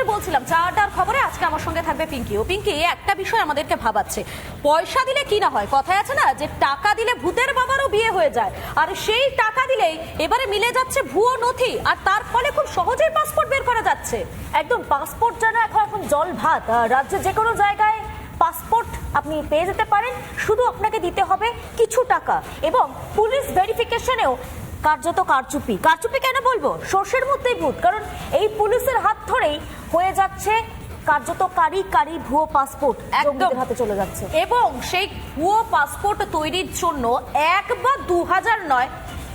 আপনাদের বলছিলাম, চারটার খবরে আজকে আমার সঙ্গে থাকবে পিঙ্কি। ও পিঙ্কি একটা বিষয় আমাদেরকে ভাবাচ্ছে। পয়সা দিলে কি না হয়? কথায় আছে না যে, টাকা দিলে ভূতের বাবারও বিয়ে হয়ে যায়। আর সেই টাকা দিলেই এবারে মিলে যাচ্ছে ভুয়ো নথি, আর তার ফলে খুব সহজেই পাসপোর্ট বের করা যাচ্ছে। একদম পাসপোর্ট যেন এখন এখন জল ভাত। রাজ্যের যে কোনো জায়গায় পাসপোর্ট আপনি পেয়ে যেতে পারেন। শুধু আপনাকে দিতে হবে কিছু টাকা। এবং পুলিশ ভেরিফিকেশনেও কার্যত কারচুপি। কারচুপি কেন বলব? সর্ষের মধ্যেই ভূত কারণ এই পুলিশের হাত ধরেই হয়ে যাচ্ছে কার্যত কারি কারি ভুয়ো পাসপোর্ট একদম। হাতে চলে যাচ্ছে। এবং সেই ভুয়ো পাসপোর্ট তৈরির জন্য এক বা দু হাজার নয়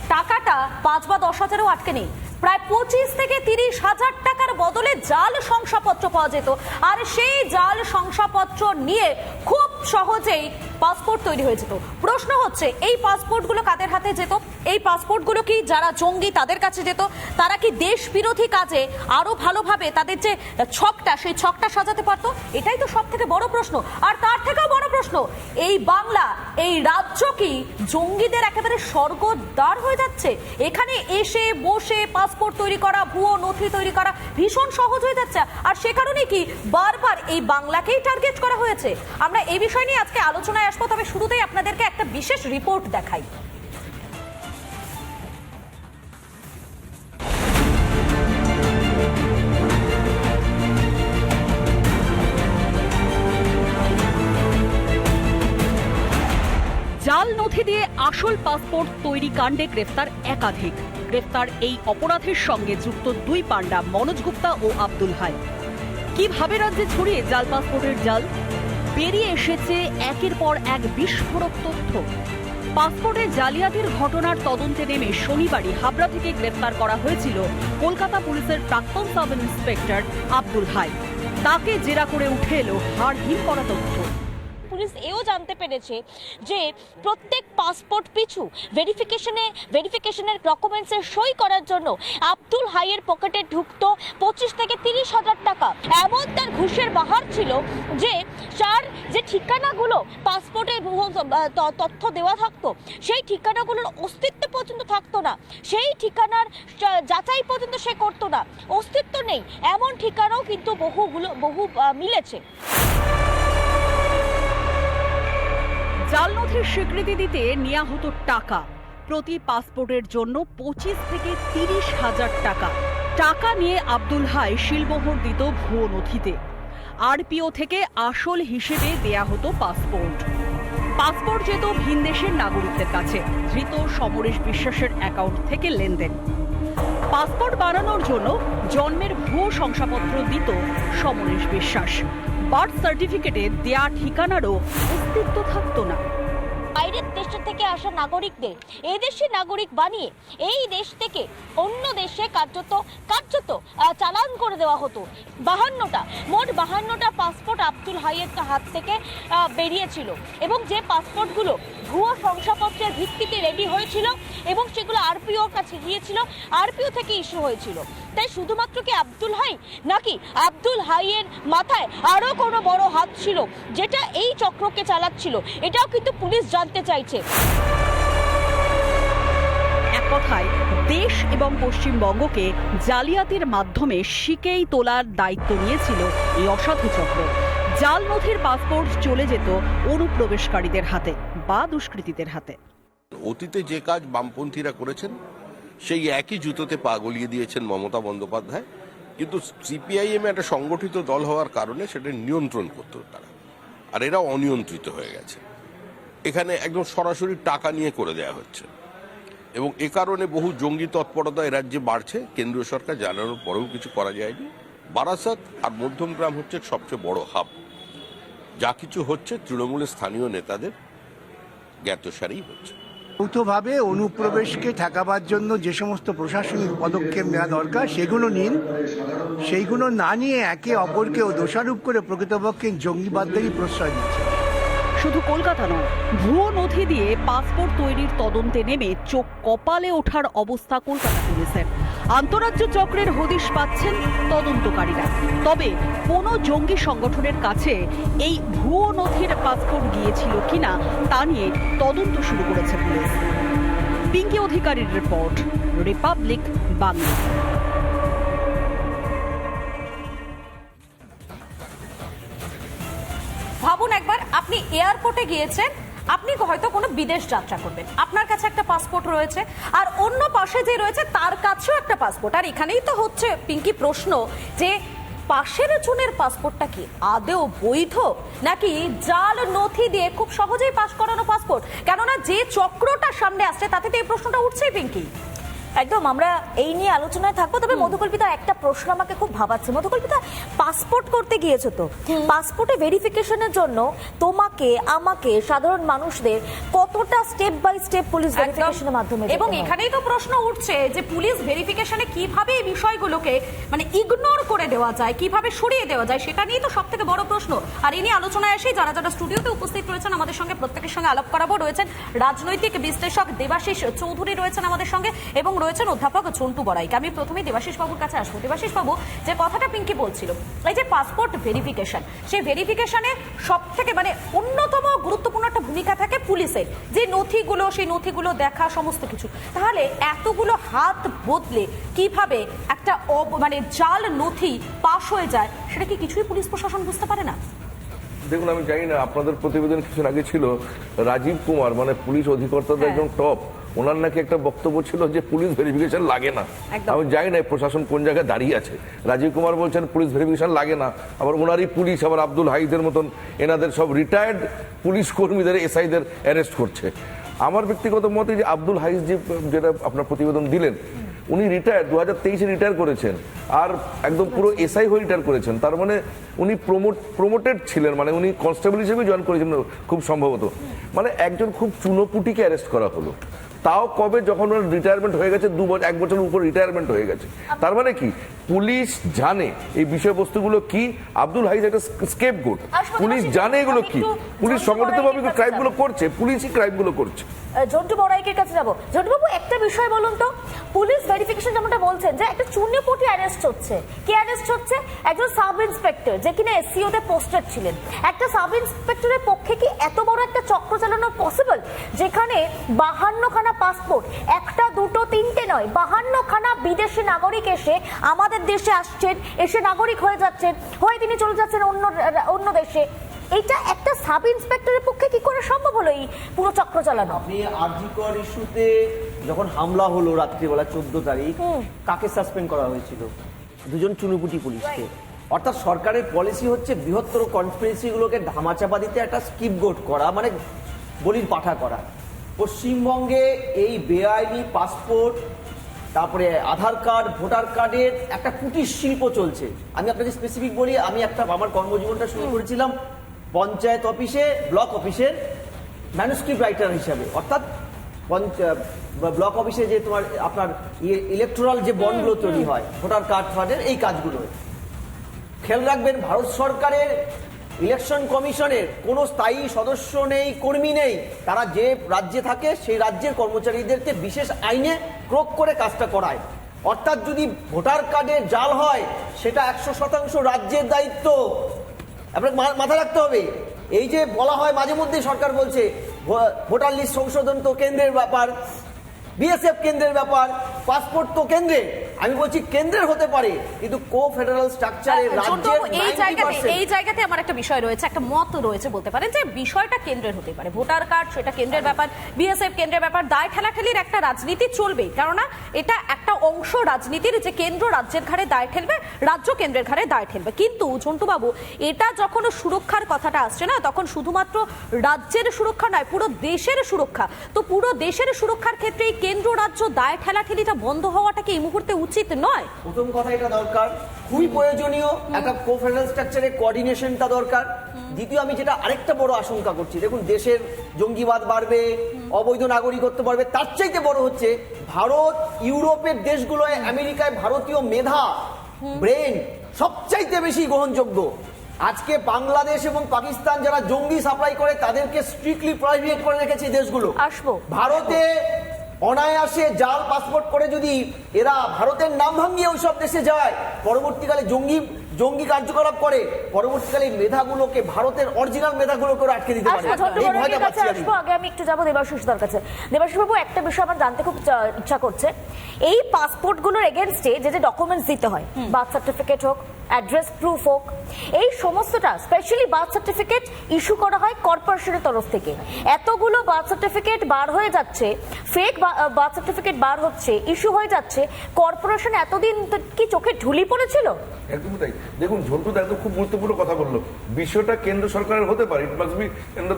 টাকাটা পাঁচ বা দশ হাজারও আটকে নেই। প্রায় পঁচিশ থেকে তিরিশ হাজার টাকার বদলে জাল শংসাপত্র পাওয়া যেত। আর সেই জাল শংসাপত্র নিয়ে খুব সহজেই পাসপোর্ট তৈরি হয়ে যেত। প্রশ্ন হচ্ছে, এই পাসপোর্টগুলো কাদের হাতে যেত? এই পাসপোর্টগুলো কি যারা জঙ্গি তাদের কাছে যেত? তারা কি দেশ বিরোধী কাজে আরও ভালোভাবে তাদের যে ছকটা, সেই ছকটা সাজাতে পারতো? এটাই তো সব থেকে বড় প্রশ্ন। আর তার থেকেও বড় প্রশ্ন, এই বাংলা, এই রাজ্য কি জঙ্গিদের একেবারে স্বর্গদ্বার হয়ে যাচ্ছে? এখানে এসে, বসে পাসপোর্ট তৈরি করা, ভুয়ো নথি তৈরি করা ভীষণ সহজ হয়ে যাচ্ছে। আর সে কারণে কি বারবার এই বাংলাকেই টার্গেট করা হয়েছে? আমরা এই বিষয় নিয়ে আজকে আলোচনায় আসব, তবে শুরুতেই আপনাদেরকে একটা বিশেষ রিপোর্ট দেখাই। জাল নথি দিয়ে আসল পাসপোর্ট তৈরি কাণ্ডে গ্রেফতার একাধিক। গ্রেফতার এই অপরাধের সঙ্গে যুক্ত দুই পাণ্ডা মনোজ গুপ্তা ও আব্দুল হাই। কীভাবে রাজ্যে ছড়িয়ে জাল, পাসপোর্টের জাল? বেরিয়ে এসেছে একের পর এক বিস্ফোরক তথ্য। পাসপোর্টে জালিয়াতির ঘটনার তদন্তে নেমে শনিবারই হাবড়া থেকে গ্রেফতার করা হয়েছিল কলকাতা পুলিশের প্রাক্তন সাব ইন্সপেক্টর আব্দুল হাই। তাকে জেরা করে উঠে এলো হাড়হিম করা তথ্য। পুলিশ এও জানতে পেরেছে যে প্রত্যেক পাসপোর্ট পিছু ভেরিফিকেশনে ভেরিফিকেশনের ডকুমেন্টসে সই করার জন্য আব্দুল হাইয়ের পকেটে ঢুকতো পঁচিশ থেকে তিরিশ হাজার টাকা। এমন তার ঘুষের বাহার ছিল যে তার যে ঠিকানাগুলো পাসপোর্টে তথ্য দেওয়া থাকতো, সেই ঠিকানাগুলোর অস্তিত্ব পর্যন্ত থাকতো না। সেই ঠিকানার যাচাই পর্যন্ত সে করতো না। অস্তিত্ব নেই। এমন ঠিকানাও কিন্তু বহুগুলো, বহু মিলেছে। জাল নথির স্বীকৃতি দিতে নেওয়া হতো টাকা। প্রতি পাসপোর্টের জন্য পঁচিশ থেকে তিরিশ হাজার টাকা। টাকা নিয়ে আব্দুল হাই শিলমোহর দিত ভুয়ো নথিতে। আরপিও থেকে আসল হিসেবে দেয়া হতো পাসপোর্ট। পাসপোর্ট যেত ভিনদেশের নাগরিকদের কাছে, ধৃত সমরেশ বিশ্বাসের অ্যাকাউন্ট থেকে লেনদেন। পাসপোর্ট বানানোর জন্য জন্মের ভুয়ো শংসাপত্র দিত সমরেশ বিশ্বাস। বার্থ সার্টিফিকেটে দেয়া ঠিকানারও অস্তিত্ব থাকতো না। বাইরের দেশ থেকে আসা নাগরিকদের এই দেশের নাগরিক বানিয়ে এই দেশ থেকে অন্য দেশে কার্যত কার্যত চালান করে দেওয়া হতো। বাহান্নটা, মোট বাহান্নটা পাসপোর্ট আব্দুল হাইয়ের হাত থেকে বেরিয়েছিল। এবং যে পাসপোর্টগুলো ভুয়ো শংসাপত্রের ভিত্তিতে রেডি হয়েছিল এবং সেগুলো আরপিওর কাছে গিয়েছিল, আরপিও থেকে ইস্যু হয়েছিল। তাই শুধুমাত্র কি আব্দুল হাই? নাকি আব্দুল হাইয়ের মাথায় আরও কোনো বড় হাত ছিল যেটা এই চক্রকে চালাচ্ছিল? এটাও কিন্তু পুলিশ জানতে চাইছে। এক কথায়, দেশ এবং পশ্চিমবঙ্গকে জালিয়াতির মাধ্যমে শিকেই তোলার দায়িত্ব নিয়েছিল এই অসাধু চক্র। জাল নথির পাসপোর্ট চলে যেত অনুপ্রবেশকারীদের হাতে বা দুষ্কৃতীদের হাতে। অতীতে যে কাজ বামপন্থীরা করেছেন, সেই একই জুতোতে পা গলিয়ে দিয়েছেন মমতা বন্দ্যোপাধ্যায়। কিন্তু সিপিআইএম একটা সংগঠিত দল হওয়ার কারণে সেটা নিয়ন্ত্রণ করতো তারা। আর এরা অনিয়ন্ত্রিত হয়ে গেছে। এখানে একদম সরাসরি টাকা নিয়ে করে দেওয়া হচ্ছে। এবং এ কারণে বহু জঙ্গি তৎপরতা এ রাজ্যে বাড়ছে। কেন্দ্রীয় সরকার জানানোর পরেও কিছু করা যায়নি। বারাসাত আর মধ্যমগ্রাম হচ্ছে সবচেয়ে বড় হাব। যা কিছু হচ্ছে তৃণমূলের স্থানীয় নেতাদের জ্ঞাতসারেই হচ্ছে। যৌথভাবে অনুপ্রবেশকে ঠেকাবার জন্য যে সমস্ত প্রশাসনিক পদক্ষেপ নেওয়া দরকার সেগুলো নিন। সেইগুলো না নিয়ে একে অপরকে দোষারোপ করে প্রকৃতপক্ষে জঙ্গিবাদদেরই প্রশ্রয় দিচ্ছে। শুধু কলকাতা নয় ভুয়ো নথি দিয়ে পাসপোর্ট তৈরির তদন্তে নেমে চোখ কপালে ওঠার অবস্থা কলকাতা পুলিশের। আন্তরাজ্য চক্রের হদিশ পাচ্ছেন তদন্তকারীরা। তবে কোনো জঙ্গি সংগঠনের কাছে এই ভুয়ো নথির পাসপোর্ট গিয়েছিল কিনা তা নিয়ে তদন্ত শুরু করেছে পুলিশ। পিঙ্কি অধিকারীর রিপোর্ট, রিপাবলিক বাংলা। ভাবুন একবার, আপনি এয়ারপোর্টে গিয়েছেন? আপনি হয়তো কোনো বিদেশ যাত্রা করবেন। আপনার কাছে একটা পাসপোর্ট রয়েছে, আর অন্য পাশে যে রয়েছে, তার কাছেও একটা পাসপোর্ট আর এখানেই তো হচ্ছে পিঙ্কি প্রশ্ন যে, পাশের জনের পাসপোর্টটা কি আদেও বৈধ? নাকি জাল নথি দিয়ে খুব সহজেই পাস করানো পাসপোর্ট কেননা যে চক্রটা সামনে আসছে, তাতে তো এই প্রশ্নটা উঠছেই, পিঙ্কি। একদম আমরা এই নিয়ে আলোচনায় থাকব তবে মধুকল্পিতা একটা প্রশ্ন আমাকে খুব ভাবাচ্ছে। মধুকল্পিতা পাসপোর্ট করতে গিয়েছো তো? পাসপোর্টে ভেরিফিকেশনের জন্য তোমাকে আমাকে সাধারণ মানুষদের কতটা স্টেপ বাই স্টেপ পুলিশ। ভেরিফিকেশনের মাধ্যমে এবং এখানেই তো প্রশ্ন উঠছে যে পুলিশ ভেরিফিকেশনে কীভাবে এই বিষয়গুলোকে মানে ইগনোর করে দেওয়া যায় কীভাবে সরিয়ে দেওয়া যায় সেটা নিয়ে তো সব থেকে বড় প্রশ্ন। আর এই নিয়ে আলোচনায় এসে যারা যারা স্টুডিওতে উপস্থিত রয়েছেন আমাদের সঙ্গে প্রত্যেকের সঙ্গে আলাপ করাবো রয়েছেন রাজনৈতিক বিশ্লেষক দেবাশিস চৌধুরী রয়েছেন আমাদের সঙ্গে এবং রয়েছেন অধ্যাপক ঝন্টু বড়াইক। আমি প্রথমে দেবাশিস বাবুর কাছে আসব। দেবাশিস বাবু যে কথাটা পিঙ্কি বলছিল এই যে পাসপোর্ট ভেরিফিকেশন সেই ভেরিফিকেশনে সব থেকে মানে অন্যতম গুরুত্বপূর্ণ একটা ভূমিকা থাকে পুলিশের যে নথিগুলো সেই নথিগুলো দেখা সমস্ত কিছু। তাহলে এতগুলো হাত বদলে কীভাবে একটা মানে জাল নথি পাশ হয়ে যায় সেটা কি কিছুই পুলিশ প্রশাসন বুঝতে পারে না? দেখুন আমি জানি না আপনাদের প্রতিবেদন কিছুদিন আগে ছিল রাজীব কুমার মানে পুলিশ অধিকর্তাদের হ্যাঁ। একদম টপ ওনার নাকি একটা বক্তব্য ছিল যে পুলিশ ভেরিফিকেশন লাগে না। আমি জানি না প্রশাসন কোন জায়গায় দাঁড়িয়ে আছে। রাজীব কুমার বলছেন পুলিশ ভেরিফিকেশন লাগে না। আবার ওনারই পুলিশ আবার আব্দুল হাইদের মতন এনাদের সব রিটায়ার্ড পুলিশ কর্মীদের এসআইদের অ্যারেস্ট করছে। আমার ব্যক্তিগত মতে যে আব্দুল হাইজ যে যেটা আপনার প্রতিবেদন দিলেন উনি রিটায়ার দু হাজার তেইশে রিটায়ার করেছেন। আর একদম পুরো এসআই হয়ে রিটায়ার করেছেন। তার মানে উনি প্রমোট প্রমোটেড ছিলেন। মানে উনি কনস্টেবল হিসেবে জয়েন করেছেন খুব সম্ভবত। মানে একজন খুব চুনোপুটিকে অ্যারেস্ট করা হলো। তাও কবে যখন ওনার রিটায়ারমেন্ট হয়ে গেছে দু বছর এক বছরের উপর রিটায়ারমেন্ট হয়ে গেছে। তার মানে কি? পুলিশ জানে এই বিষয়বস্তুগুলো কি? আব্দুল হাইজ একটা স্কেপ গোট পুলিশ জানে এগুলো কি? পুলিশ সংগঠিতভাবে ক্রাইমগুলো করছে পুলিশই ক্রাইমগুলো করছে। জন্টু বড়াইকের কাছে যাব। জন্টু বাবু একটা বিষয় বলুন তো। পুলিশ ভেরিফিকেশন যেমনটা বলছেন যে, একটা চুনিপটি অ্যারেস্ট হচ্ছে। কে অ্যারেস্ট হচ্ছে? একজন সাব ইন্সপেক্টর যে কিনা এসসিও তে পোস্টেড ছিলেন। একটা সাব ইন্সপেক্টরের পক্ষে কি এত বড় একটা চক্র চালানো পসিবল যেখানে বাহান্নখানা পাসপোর্ট একটা, দুটো, তিনটে নয়, বাহান্নখানা বিদেশি নাগরিক এসে আমাদের দেশে আসছেন, এসে নাগরিক হয়ে যাচ্ছেন, হয়ে তিনি চলে যাচ্ছেন অন্য অন্য দেশে। এটা একটা সাব ইন্সপেক্টরের পক্ষে কি হলো এই পুরো চক্র চালানো। আপনি আরজিকর ইস্যুতে যখন হামলা হলো রাত্রিবেলা চোদ্দ তারিখ কাকে সাসপেন্ড করা হয়েছিল? দুজন চুনুপুটি পুলিশকে। অর্থাৎ সরকারের পলিসি হচ্ছে বৃহত্তর কনস্পিরেসি গুলোকে ধামাচাপা দিতে একটা স্কিপ গোট করা মানে বলির পাঠা করা। পশ্চিমবঙ্গে এই বেআইনি পাসপোর্ট তারপরে আধার কার্ড ভোটার কার্ডের একটা কুটির শিল্প চলছে। আমি আপনাকে স্পেসিফিক বলি আমি একটা আমার কর্মজীবনটা শুরু করেছিলাম পঞ্চায়েত অফিসে ব্লক অফিসের ম্যানুস্ক্রিপ্ট রাইটার হিসাবে। অর্থাৎ ব্লক অফিসে যে তোমার আপনার ইলেকট্রাল যে বন্ডগুলো তৈরি হয় ভোটার কার্ড ফার্ডের এই কাজগুলো। খেয়াল রাখবেন ভারত সরকারের ইলেকশন কমিশনের কোনো স্থায়ী সদস্য নেই কর্মী নেই। তারা যে রাজ্যে থাকে সেই রাজ্যের কর্মচারীদেরকে বিশেষ আইনে প্রয়োগ করে কাজটা করায়। অর্থাৎ যদি ভোটার কার্ডে জাল হয় সেটা একশো শতাংশ রাজ্যের দায়িত্ব। আপনাকে মাথায় রাখতে হবে এই যে বলা হয় মাঝে মধ্যে সরকার বলছে ভোটার লিস্ট সংশোধন তো কেন্দ্রের ব্যাপার, বিএসএফ কেন্দ্রের ব্যাপার, পাসপোর্ট তো কেন্দ্রের। আমি বলছি কেন্দ্রের হতে পারে কিন্তু কো ফেডারেল স্ট্রাকচারে রাজ্যের এই জায়গাতে এই জায়গাতে আমার একটা বিষয় রয়েছে একটা মত রয়েছে বলতে পারেন যে বিষয়টা কেন্দ্রের হতে পারে। ভোটার কার্ড সেটা কেন্দ্রের ব্যাপার বিএসএফ কেন্দ্রের ব্যাপার দায় ঠেলাঠেলির একটা রাজনীতি চলবে কেননা এটা একটা অংশ রাজনীতির যে কেন্দ্র রাজ্যের ঘাড়ে দায় ঠেলবে রাজ্য কেন্দ্রের ঘাড়ে দায় ঠেলবে। কিন্তু ঝন্টুবাবু এটা যখন সুরক্ষার কথাটা আসছে না তখন শুধুমাত্র রাজ্যের সুরক্ষা নয় পুরো দেশের সুরক্ষা। তো পুরো দেশের সুরক্ষার ক্ষেত্রে এই কেন্দ্র রাজ্য দায় ঠেলাঠেলিটা বন্ধ হওয়াটা কি এই মুহূর্তে উচিত নয়। প্রথম কথা এটা দরকার খুবই প্রয়োজনীয় একটা কো ফেডারেল স্ট্রাকচারে কোঅর্ডিনেশনটা দরকার দ্বিতীয় আমি যেটা আরেকটা বড় আশঙ্কা করছি দেখুন দেশের জঙ্গিবাদ বাড়বে অবৈধ নাগরিকত্ব বাড়বে তার চাইতে বড় হচ্ছে ভারত ইউরোপের দেশগুলোয় আমেরিকায় ভারতীয় মেধা ব্রেন সবচাইতে বেশি গ্রহণযোগ্য। আজকে বাংলাদেশ এবং পাকিস্তান যারা জঙ্গি সাপ্লাই করে তাদেরকে স্ট্রিক্টলি প্রহিবিট করে রেখেছে দেশগুলো। আসব। ভারতে অনায়াসে জাল পাসপোর্ট করে যদি এরা ভারতের নাম ভাঙিয়ে ওই সব দেশে যায়, পরবর্তীকালে জঙ্গি জঙ্গি কার্যকলাপ করে পরবর্তীকালে মেধাগুলোকে ভারতের অরিজিনাল মেধাগুলোকে আটকে দিতে পারে। এই ভয়টা পাচ্ছি আমি। আগে আমি একটু যাব দেবাশিস দার কাছে। দেবাশিস বাবু একটা বিষয় আমার জানতে খুব ইচ্ছা করছে। এই পাসপোর্টগুলোর এগেনস্টে যে যে ডকুমেন্টস দিতে হয় বার্থ সার্টিফিকেট হোক অ্যাড্রেস প্রুফ হোক এই সমস্তটা স্পেশালি বার্থ সার্টিফিকেট ইস্যু করা হয় কর্পোরেশনের তরফ থেকে। এতগুলো বার্থ সার্টিফিকেট বার হয়ে যাচ্ছে ফেক বার্থ সার্টিফিকেট বার হচ্ছে ইস্যু হয়ে যাচ্ছে কর্পোরেশন এতদিন কি চোখে ঢুলি পড়েছিল? একদমই তাই। দেখুন ঝন্টু দা খুব গুরুত্বপূর্ণ কথা বলল। বিষয়টা কেন্দ্র সরকারের হতে পারে it must be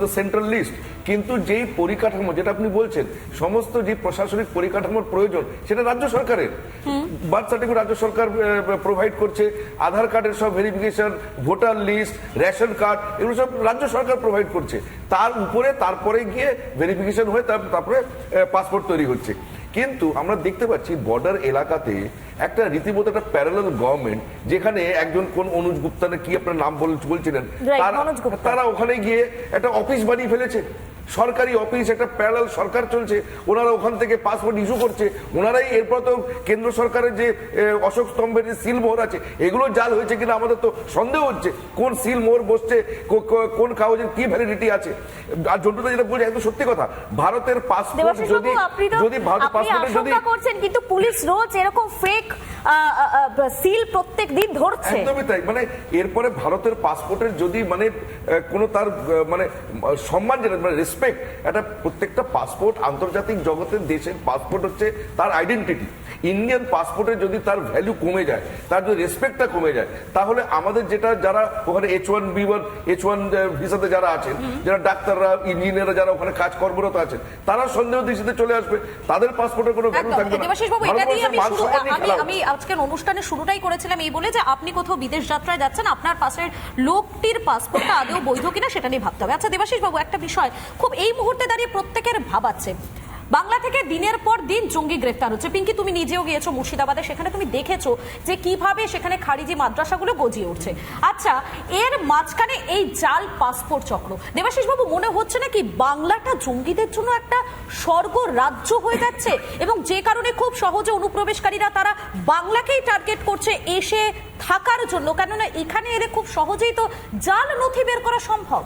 the central list কিন্তু যেই পরিকাঠামো যেটা আপনি বলছেন সমস্ত যে প্রশাসনিক পরিকাঠামোর প্রয়োজন সেটা রাজ্য সরকারের। বার্থ সার্টিফিকেট রাজ্য সরকার প্রোভাইড করছে। আধার কার্ডের সব verification voter list ration card এগুলো সব রাজ্য সরকার প্রোভাইড করছে। তার উপরে তারপরে গিয়ে ভেরিফিকেশন হয়ে তারপরে পাসপোর্ট তৈরি হচ্ছে। কিন্তু আমরা দেখতে পাচ্ছি বর্ডার এলাকাতে একটা রীতিমতো একটা প্যারালাল গভর্নমেন্ট যেখানে একজন কোন অনুজ গুপ্তা না কি আপনার নাম বলছিলেন তারা- ওখানে গিয়ে একটা অফিস বানিয়ে ফেলেছে। সরকারি অফিস একটা প্যারালাল সরকার চলছে। ওনারা ওখান থেকে পাসপোর্ট ইস্যু করছে। ওনারাই এরপর তো কেন্দ্র সরকারের যে অশোক স্তম্ভের যে সিল মোহর আছে এগুলো জাল হয়েছে কিনা আমাদের তো সন্দেহ হচ্ছে। কোন সিল মোহর বসছে কোন কাগজের কি ভ্যালিডিটি আছে? আর জন্টুদা যেটা বলছে একদম সত্যি কথা ভারতের পাসপোর্ট যদি যদি আপনি পাসপোর্টে যদি করছেন কিন্তু পুলিশ রোজ এরকম ফেক সিল প্রত্যেক দিন ধরছে। একদমই তাই। মানে এরপরে ভারতের পাসপোর্টের যদি মানে কোনো তার মানে সম্মান যেটা মানে রেসপেক্ট একটা প্রত্যেকটা পাসপোর্ট আন্তর্জাতিক জগতের দেশের পাসপোর্ট হচ্ছে তার আইডেন্টিটি ইন্ডিয়ান পাসপোর্টের যদি তার ভ্যালু কমে যায় তার যদি রেসপেক্টটা কমে যায় তাহলে আমাদের যেটা যারা ওখানে H one B one H one ভিসাতে যারা আছেন যারা ডাক্তাররা ইঞ্জিনিয়াররা যারা ওখানে কাজ কর্মরত আছেন তারা সন্দেহ দৃষ্টিতে চলে আসবে। তাদের পাসপোর্টের কোনো ভ্যালু থাকবে না। আমি আমি আজকের অনুষ্ঠানের শুরুটাই করেছিলাম এই বলে যে আপনি কোথাও বিদেশ যাত্রায় যাচ্ছেন আপনার পাশের লোকটির পাসপোর্টটা আদৌ বৈধ কিনা সেটা নিয়ে ভাবতে হবে। আচ্ছা দেবাশিস বাবু একটা বিষয়। খুব এই মুহূর্তে দাঁড়িয়ে প্রত্যেকের ভাবাচ্ছে। বাংলা থেকে দিনের পর দিন জঙ্গি গ্রেফতার হচ্ছে। পিঙ্কি, তুমি নিজেও গিয়েছো মুর্শিদাবাদে, সেখানে তুমি দেখেছ যে কীভাবে সেখানে খারিজি মাদ্রাসাগুলো গজিয়ে উঠছে। আচ্ছা এর মাঝখানে এই জাল পাসপোর্ট চক্র। দেবাশিস বাবু মনে হচ্ছে না কি বাংলাটা জঙ্গিদের জন্য একটা স্বর্গ রাজ্য হয়ে যাচ্ছে? এবং যে কারণে খুব সহজে অনুপ্রবেশকারীরা তারা বাংলাকেই টার্গেট করছে এসে থাকার জন্য। কেননা এখানে এলে খুব সহজেই তো জাল নথি বের করা সম্ভব।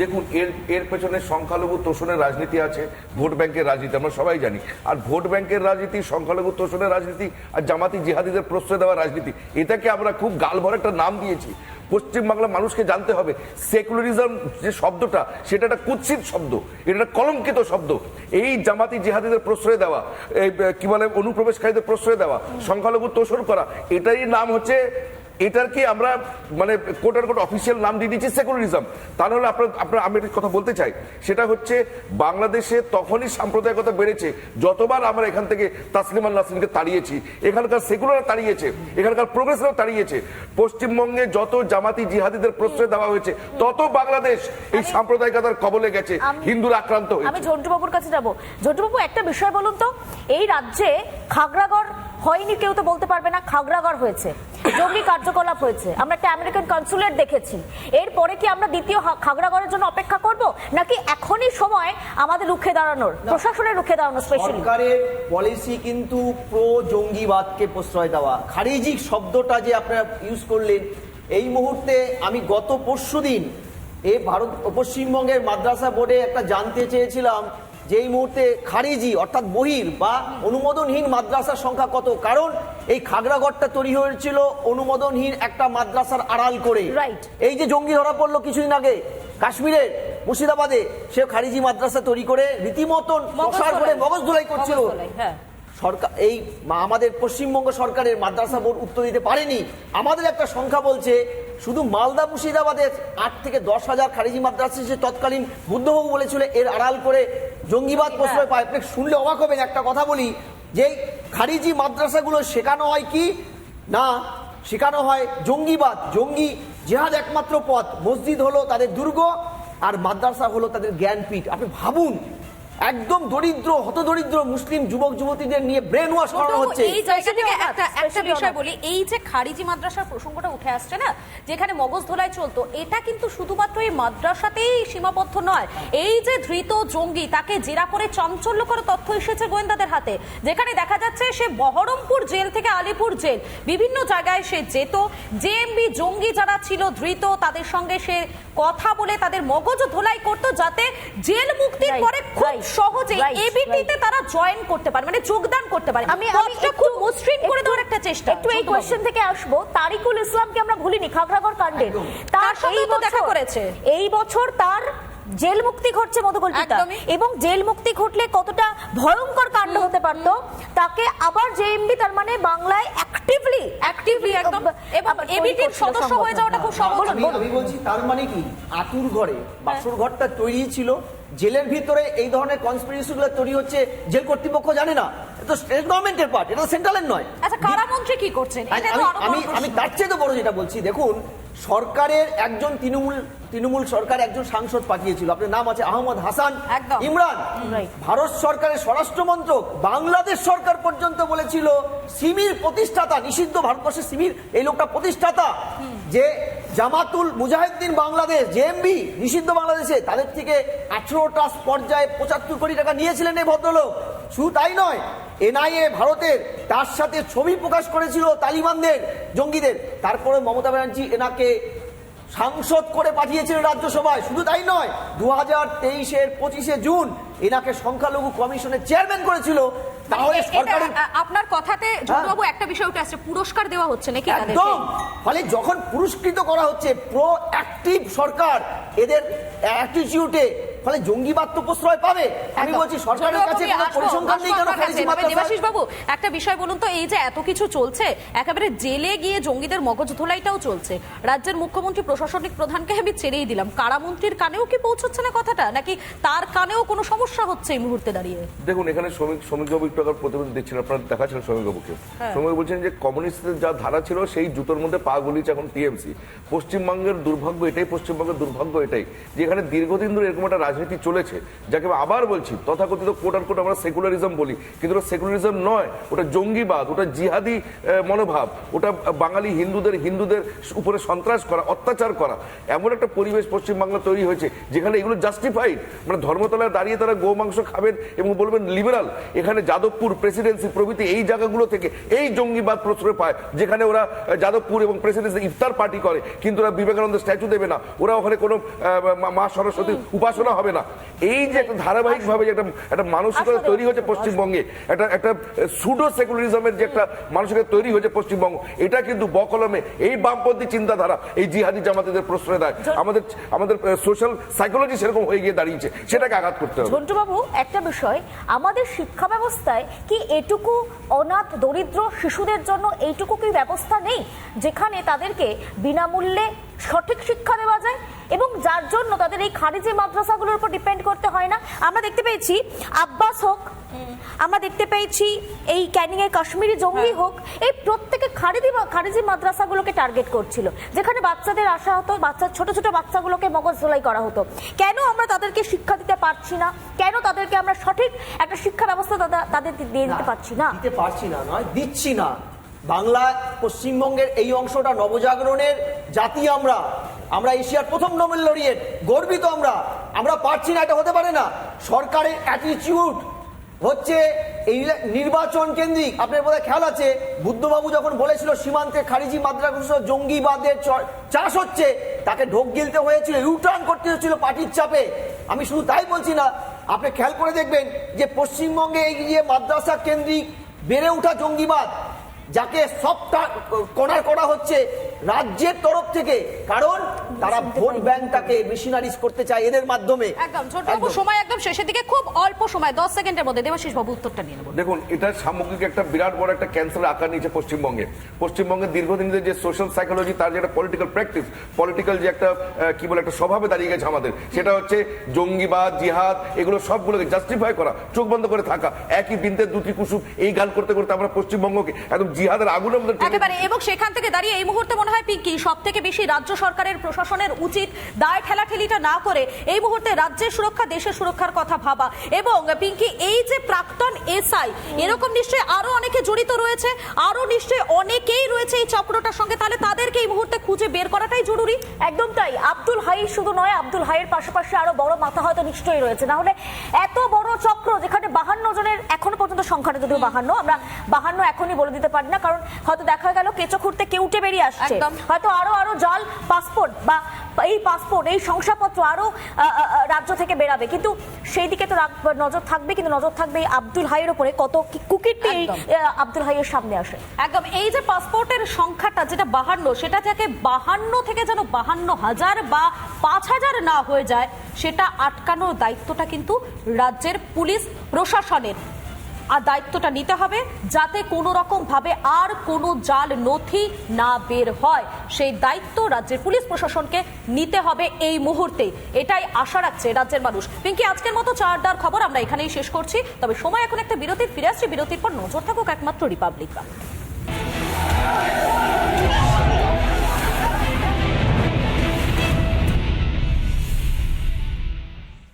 দেখুন, এর এর পেছনে সংখ্যালঘু তোষণের রাজনীতি আছে, ভোট ব্যাংকের রাজনীতি, আমরা সবাই জানি। আর ভোট ব্যাংকের রাজনীতি, সংখ্যালঘু তোষণের রাজনীতি আর জামাতি জিহাদিদের প্রশ্রয় দেওয়ার রাজনীতি, এটাকে আমরা খুব গালভর একটা নাম দিয়েছি। পশ্চিমবাংলার মানুষকে জানতে হবে, সেকুলারিজম যে শব্দটা, সেটা একটা কুৎসিত শব্দ, এটা একটা কলঙ্কিত শব্দ। এই জামাতি জিহাদিদের প্রশ্রয় দেওয়া, এই, কি বলে, অনুপ্রবেশকারীদের প্রশ্রয় দেওয়া, সংখ্যালঘু তোষণ করা, এটারই নাম হচ্ছে এটার কি আমরা মানে কোটার কোট অফিসিয়াল নাম দিয়ে দিচ্ছি? সেকুলারিজম তাহলে হলে আপনার আপনার আমি একটা কথা বলতে চাই। সেটা হচ্ছে বাংলাদেশে তখনই সাম্প্রদায়িকতা বেড়েছে যতবার আমরা এখান থেকে তাসলিমান নাসরিনকে তাড়িয়েছি। এখানকার সেকুলার তাড়িয়েছে এখানকার প্রোগ্রেসরাও তাড়িয়েছে। পশ্চিমবঙ্গে যত জামাতি জিহাদিদের প্রশ্রয় দেওয়া হয়েছে তত বাংলাদেশ এই সাম্প্রদায়িকতার কবলে গেছে আমি- হিন্দুরা আক্রান্ত আমি হয়েছে। ঝন্টু বাবুর কাছে যাব। ঝন্টু বাবু একটা বিষয় বলুন তো এই রাজ্যে খাগড়াগড় হয়নি কেউ তো বলতে পারবে না খাগড়াগড় হয়েছে। জঙ্গি কার্যকলাপ হয়েছে। আমরা একটা আমেরিকান কনসুলেট দেখেছি। এরপরে কি আমরা দ্বিতীয় খাগড়াগড়ের জন্য অপেক্ষা করব? নাকি এখনই সময় আমাদের রুখে দাঁড়ানোর প্রশাসনের রুখে দাঁড়ানো স্পেশালি সরকারের পলিসি কিন্তু প্রো জঙ্গিবাদকে প্রশ্রয় দেওয়া। খারিজি শব্দটা যে আপনারা ইউজ করলেন এই মুহূর্তে আমি গত পরশুদিন এ ভারত পশ্চিমবঙ্গের মাদ্রাসা বোর্ডে একটা জানতে চেয়েছিলাম যে এই মুহূর্তে খারিজি অর্থাৎ বহির বা অনুমোদনহীন মাদ্রাসার সংখ্যা কত? কারণ এই খাগড়াগড়টা তৈরি হয়েছিল অনুমোদনহীন একটা মাদ্রাসার আড়াল করে. এই যে জঙ্গি ধরা পড়ল কিছুদিন আগে কাশ্মীরের মুর্শিদাবাদে সে খারিজি মাদ্রাসা তৈরি করে রীতিমতন প্রসার করে মগজ ধুলাই করছিল। হ্যাঁ। সরকার এই আমাদের পশ্চিমবঙ্গ সরকারের মাদ্রাসা বোর্ড উত্তর দিতে পারেনি। আমাদের একটা সংখ্যা বলছে শুধু মালদা মুর্শিদাবাদের আট থেকে দশ হাজার খারিজি মাদ্রাসা সে তৎকালীন বুদ্ধবাবু বলেছিল এর আড়াল করে জঙ্গিবাদ প্রশ্রয় পায়। আপনি শুনলে অবাক হবেন একটা কথা বলি যে খারিজি মাদ্রাসাগুলো শেখানো হয় কি? না শেখানো হয় জঙ্গিবাদ। জঙ্গি জেহাদ একমাত্র পথ। মসজিদ হলো তাদের দুর্গ আর মাদ্রাসা হলো তাদের জ্ঞানপীঠ। আপনি ভাবুন একদম দরিদ্র হতদরিদ্র মুসলিম যুবক যুবতীদের নিয়ে ব্রেন ওয়াশ করানো হচ্ছে। এই জায়গা থেকে একটা একটা বিষয় বলি এই যে খারিজি মাদ্রাসার প্রসঙ্গটা উঠে আসছে না যেখানে মগজ ধোলাই চলতো এটা কিন্তু শুধুমাত্র এই মাদ্রাসাতেই সীমাবদ্ধ নয়। এই যে ধৃত জঙ্গি তাকে জেরা করে চাঞ্চল্যকর তথ্য এসেছে গোয়েন্দাদের হাতে যেখানে দেখা যাচ্ছে সে বহরমপুর জেল থেকে আলিপুর জেল। বিভিন্ন জায়গায় সে যেত জেএমবি জঙ্গি যারা ছিল ধৃত তাদের সঙ্গে সে কথা বলে তাদের মগজ ধোলাই করতো যাতে জেল মুক্তির পরে খুব সহজে এবিটিতে তারা জয়েন করতে পারে মানে যোগদান করতে পারে। আমি খুব মসৃণ করে দেওয়ার একটা চেষ্টা। একটু এই কোয়েশ্চেন কোশ্চেন থেকে আসব। তারিকুল ইসলামকে আমরা ভুলিনি খাগড়াগড় কাণ্ডের। তার সাথে এই তো দেখা করেছে। এই বছর তার জেল মুক্তি ঘটছে মধুকল্পিতা এবং জেল মুক্তি ঘটলে কতটা ভয়ঙ্কর কাণ্ড হতে পারতো তাকে আবার জেএমবি তার মানে বাংলায় অ্যাক্টিভলি Actively একদম। এবং ABT র সদস্য হয়ে যাওয়াটা খুব সহজ। আমি আমি বলছি তার মানে কি? আতুর ঘরে বাসুর ঘরটা তৈরি ছিল। জেলের ভিতরে এই ধরনের কনস্পিরেসি গুলো তৈরি হচ্ছে জেল কর্তৃপক্ষ জানে না। এটা স্টেট গভর্নমেন্টের পার্ট এটা সেন্ট্রালের নয়। আচ্ছা কারামন্ত্রী কি করছেন? এটা তো আমি। আমি তার চেয়ে তো বড় যেটা বলছি দেখুন সরকারের একজন তৃণমূল তৃণমূল সরকার একজন সাংসদ পাঠিয়েছিল। আপনার নাম আছে আহমদ হাসান। ইমরান। ভারত সরকারের স্বরাষ্ট্র মন্ত্রক বাংলাদেশ সরকার পর্যন্ত বলেছিল সিমির প্রতিষ্ঠাতা নিষিদ্ধ ভারতবর্ষের সিমির এই লোকটা প্রতিষ্ঠাতা যে জামাতুল মুজাহিদ্দিন বাংলাদেশ জেএমবি নিষিদ্ধ বাংলাদেশে তাদের থেকে আঠারোটা পর্যায়ে পঁচাত্তর কোটি টাকা নিয়েছিলেন এই ভদ্রলোক। শুধু তাই নয় এনআইএ ভারতের তার সাথে ছবি প্রকাশ করেছিল তালিবানদের জঙ্গিদের। তারপরে মমতা ব্যানার্জি এনাকে সাংসদ করে পাঠিয়েছিলেন রাজ্যসভায়। শুধু তাই নয় দু হাজার তেইশের পঁচিশে জুন এনাকে সংখ্যালঘু কমিশনের চেয়ারম্যান করেছিল। তাহলে সরকারের আপনার কথাতে জ্যোতিবাবু একটা বিষয় উঠে আসছে পুরস্কার দেওয়া হচ্ছে নাকি একদম। ফলে যখন পুরস্কৃত করা হচ্ছে প্রো অ্যাক্টিভ সরকার এদের অ্যাটিটিউডে ফলে জঙ্গিবাদ তো প্রশ্রয় পাবে। আমি বলছি সরকারের কাছে কোনো পরিসংখ্যান নেই কেন। খারিজি তবে দেবাশিস বাবু একটা বিষয় বলুন তো এই যে এত কিছু চলছে একেবারে জেলে গিয়ে জঙ্গিদের মগজ ধোলাইটাও চলছে। রাজ্যের মুখ্যমন্ত্রী প্রশাসনিক প্রধানকে আমি ছেড়েই দিলাম। কারামন্ত্রীর কানেও কি পৌঁছচ্ছে না কথাটা নাকি তার কানেও কোনো সমস্যা হচ্ছে এই মুহূর্তে দাঁড়িয়ে? দেখুন এখানে শ্রমিক শ্রমিক বাবু একটু আগে প্রতিবেদন দিচ্ছেন আপনারা দেখাচ্ছেন শ্রমিক বাবুকে। হ্যাঁ। শ্রমিক বলছেন যে কমিউনিস্টদের যা ধারা ছিল সেই জুতোর মধ্যে পা গলিছে এখন টিএমসি। পশ্চিমবঙ্গের দুর্ভাগ্য এটাই পশ্চিমবঙ্গের দুর্ভাগ্য এটাই যে এখানে দীর্ঘদিন ধরে এরকম একটা রাজনীতি চলেছে, যাকে আবার বলছি, তথাকথিত কোট আর কোট আমরা সেকুলারিজম বলি, কিন্তু ওটা সেকুলারিজম নয়, ওটা জঙ্গিবাদ, ওটা জিহাদি মনোভাব, ওটা বাঙালি হিন্দুদের হিন্দুদের উপরে সন্ত্রাস করা, অত্যাচার করা। এমন একটা পরিবেশ পশ্চিমবাংলা তৈরি হয়েছে, যেখানে এগুলো জাস্টিফাইড মানে ধর্মতলায় দাঁড়িয়ে তারা গো মাংস খাবেন এবং বলবেন লিবারাল এখানে যাদবপুর প্রেসিডেন্সি প্রভৃতি এই জায়গাগুলো থেকে এই জঙ্গিবাদ প্রশ্রয় পায়, যেখানে ওরা যাদবপুর এবং প্রেসিডেন্সি ইফতার পার্টি করে, কিন্তু ওরা বিবেকানন্দ স্ট্যাচু দেবে না। ওরা ওখানে কোনো মা সরস্বতীর উপাসনা হবে না। এই যে একটা ধারাবাহিক ভাবে যে একটা একটা মানসিকতা তৈরি হচ্ছে পশ্চিমবঙ্গে একটা একটা সুডো সেকুলারিজমের যে একটা মানসিকতা তৈরি হয়েছে পশ্চিমবঙ্গ এটা কিন্তু বকলমে। এই বামপন্থী চিন্তাধারা এই জিহাদি জামাতিদের প্রশ্রয় দেয়। আমাদের আমাদের সোশ্যাল সাইকোলজি সেরকম হয়ে গিয়ে দাঁড়িয়েছে। সেটাকে আঘাত করতে হবে। ঝন্টুবাবু একটা বিষয় আমাদের শিক্ষা ব্যবস্থায় কি এটুকু অনাথ দরিদ্র শিশুদের জন্য এইটুকু কি ব্যবস্থা নেই? যেখানে তাদেরকে বিনামূল্যে সঠিক শিক্ষা দেওয়া যায় এবং যার জন্য তাদের এই খারিজি মাদ্রাসাগুলোর উপর ডিপেন্ড করতে হয় না। আমরা দেখতে পেয়েছি আব্বাস হোক আমরা দেখতে পেয়েছি এই ক্যানিং এর কাশ্মীরি জঙ্গি হোক এই প্রত্যেকে খারিজি খারিজি মাদ্রাসাগুলোকে টার্গেট করছিল। যেখানে বাচ্চাদের আসা হতো বাচ্চা ছোট ছোট বাচ্চাগুলোকে মগজ ধোলাই করা হতো। কেন আমরা তাদেরকে শিক্ষা দিতে পারছি না? কেন তাদেরকে আমরা সঠিক একটা শিক্ষা ব্যবস্থা তাদের- তাদের দিয়ে দিতে পারছি না? দিতে পারছি না নয় দিচ্ছি না। বাংলা পশ্চিমবঙ্গের এই অংশটা নবজাগরণের জাতি আমরা। আমরা এশিয়ার প্রথম নোবেল লরিয়েট, গর্বিত আমরা। আমরা পারছি না, এটা হতে পারে না। সরকারের অ্যাটিটিউড হচ্ছে এই নির্বাচন কেন্দ্রিক। আপনার বোধহয় খেয়াল আছে, বুদ্ধবাবু যখন বলেছিল সীমান্তে খারিজি মাদ্রাসা জঙ্গিবাদের চাষ হচ্ছে, তাকে ঢোক গিলতে হয়েছিল ইউটার্ন করতে হয়েছিল পার্টির চাপে। আমি শুধু তাই বলছি না, আপনি খেয়াল করে দেখবেন যে পশ্চিমবঙ্গে এই যে মাদ্রাসা কেন্দ্রিক, বেড়ে ওঠা জঙ্গিবাদ যাকে সবটা করার করা হচ্ছে রাজ্যের তরফ থেকে। কারণ তারা ভোট ব্যাংকটাকে মেশিনারিজ করতে চায় এদের মাধ্যমে। একদম ছোটবাবু সময় একদম শেষের দিকে খুব অল্প সময় দশ সেকেন্ডের মধ্যে। দেবাশিস বাবু উত্তরটা নিয়ে নেব। দেখুন এটা সামগ্রিক একটা বিরাট বড় একটা ক্যান্সারের আকার নিয়েছে পশ্চিমবঙ্গে। পশ্চিমবঙ্গের দীর্ঘদিন যে সোশ্যাল সাইকোলজি তার যে একটা পলিটিক্যাল প্র্যাকটিস পলিটিক্যাল যে একটা কি বলে একটা স্বভাবে দাঁড়িয়ে গেছে আমাদের সেটা হচ্ছে জঙ্গিবাদ জিহাদ এগুলো সবগুলোকে জাস্টিফাই করা চোখ বন্ধ করে থাকা। একই বিনতে দুটি কুসুম এই গান করতে করতে আমরা পশ্চিমবঙ্গকে একদম জিহাদের আগুনের মধ্যে একেবারে এবং সেখান থেকে দাঁড়িয়ে এই মুহূর্তে মনে হয় পিঙ্কি সব থেকে বেশি রাজ্য সরকারের প্রশাসনের উচিত দায় ঠেলাঠেলিটা না করে এই মুহূর্তে রাজ্যের সুরক্ষা দেশের সুরক্ষার কথা ভাবা। এবং পিঙ্কি এই যে প্রাক্তন এসআই এরকম নিশ্চয়ই আরও অনেকে জড়িত রয়েছে আরও নিশ্চয়ই অনেকেই রয়েছে এই চক্রটার সঙ্গে। তাহলে তাদেরকে এই মুহূর্তে খুঁজে বের করাটাই জরুরি। একদম তাই আব্দুল হাই শুধু নয় আব্দুল হাইয়ের পাশাপাশি আরও বড় মাথা হয়তো নিশ্চয়ই রয়েছে। না হলে এত বড় চক্র যেখানে বাহান্ন জনের এখনও পর্যন্ত সংখ্যাটা যদিও বাহান্ন আমরা বাহান্ন এখনই বলে দিতে পারি না কারণ হয়তো দেখা গেল কেঁচো খুঁড়তে কেউটে বেরিয়ে আসছে। হয়তো আরও আরও জাল পাসপোর্ট বা বা এই পাসপোর্ট এই শংসাপত্র আরও আহ, আহ, রাজ্য থেকে বেরাবে। কিন্তু সেই দিকে তো নজর থাকবে কিন্তু নজর থাকবে এই আব্দুল হাইয়ের উপরে। কত কুকিরটি এই, আব্দুল হাইয়ের সামনে আসে। একদম এই যে পাসপোর্টের সংখ্যাটা যেটা বাহান্ন সেটা থেকে বাহান্ন থেকে যেন বাহান্ন হাজার বা পাঁচ হাজার না হয়ে যায় সেটা আটকানোর দায়িত্বটা কিন্তু রাজ্যের পুলিশ প্রশাসনের। আর দায়িত্বটা নিতে হবে যাতে কোনো রকম ভাবে আর কোনো জাল নথি না বের হয়। সেই দায়িত্ব রাজ্যের পুলিশ প্রশাসনকে নিতে হবে এই মুহূর্তে। এটাই আশা রাখছে রাজ্যের মানুষ। পিঙ্কি, আজকের মতো চারদার খবর আমরা এখানেই শেষ করছি। তবে সময় এখন একটা বিরতির, ফিরে আসছে বিরতির পর নজর থাকুক একমাত্র রিপাবলিক বাংলা